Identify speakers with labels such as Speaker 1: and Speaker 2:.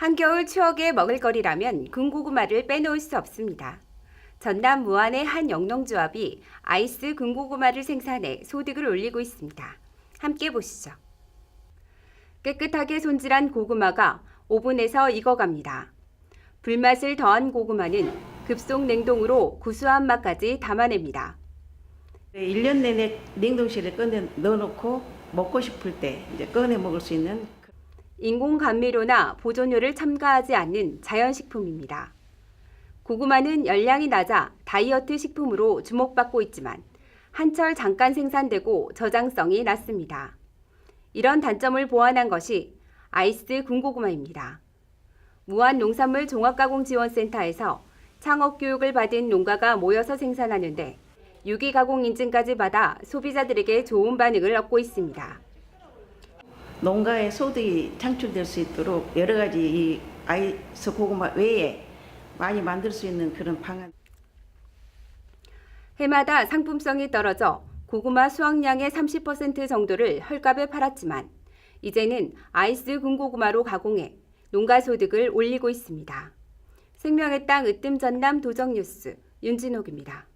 Speaker 1: 한겨울 추억의 먹을거리라면 군고구마를 빼놓을 수 없습니다. 전남 무안의 한 영농조합이 아이스 군고구마를 생산해 소득을 올리고 있습니다. 함께 보시죠. 깨끗하게 손질한 고구마가 오븐에서 익어갑니다. 불맛을 더한 고구마는 급속 냉동으로 구수한 맛까지 담아냅니다.
Speaker 2: 1년 내내 냉동실에 꺼내 넣어놓고 먹고 싶을 때 이제 꺼내 먹을 수 있는
Speaker 1: 인공 감미료나 보존료를 첨가하지 않는 자연식품입니다. 고구마는 열량이 낮아 다이어트 식품으로 주목받고 있지만 한철 잠깐 생산되고 저장성이 낮습니다. 이런 단점을 보완한 것이 아이스 군고구마입니다. 무한 농산물 종합가공 지원센터에서 창업 교육을 받은 농가가 모여서 생산하는데 유기 가공 인증까지 받아 소비자들에게 좋은 반응을 얻고 있습니다.
Speaker 2: 농가의 소득이 창출될 수 있도록 여러 가지 이 아이스 고구마 외에 많이 만들 수 있는 그런 방안.
Speaker 1: 해마다 상품성이 떨어져 고구마 수확량의 30% 정도를 헐값에 팔았지만 이제는 아이스 군고구마로 가공해 농가 소득을 올리고 있습니다. 생명의 땅 으뜸 전남 도정뉴스 윤진옥입니다.